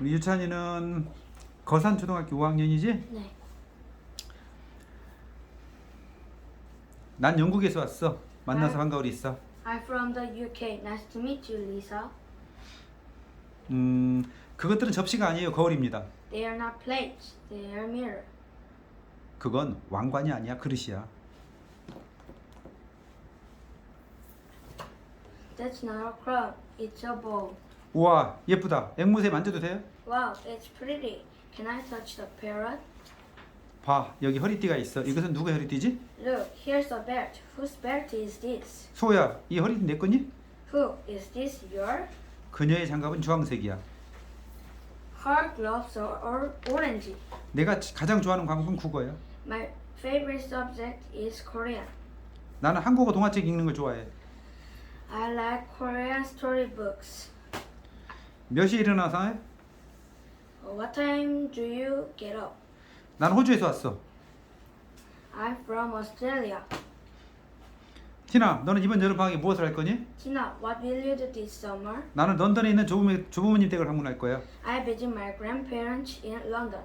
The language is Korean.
우리 유찬이는 거산 초등학교 5학년이지? 네. 난 영국에서 왔어. 만나서 아. 반가워 있어. I'm from the UK. Nice to meet you, Lisa. 음, 그것들은 접시가 아니에요. 거울입니다. They are not plates. They are mirror. 그건 왕관이 아니야. 그릇이야. That's not a crown. It's a bowl. 우와, 예쁘다. 앵무새 만져도 돼요? Wow, it's pretty. Can I touch the parrot? 봐, 여기 허리띠가 있어. 이것은 누구의 허리띠지? Look, here's a belt. Whose belt is this? 소야, 이 허리띠 내 거니? Who is this? Your? 그녀의 장갑은 주황색이야. Her gloves are or- orange. 내가 가장 좋아하는 과목은 국어야. My favorite subject is Korean. 나는 한국어 동화책 읽는 걸 좋아해. I like Korean storybooks. 몇 시에 일어나서 해? What time do you get up? 나는 호주에서 왔어. I'm from Australia. 티나, 너는 이번 여름 방학에 무엇을 할 거니? Tina, what will you do this summer? 나는 런던에 있는 조부모, 조부모님 댁을 방문할 거야. I visit my grandparents in London.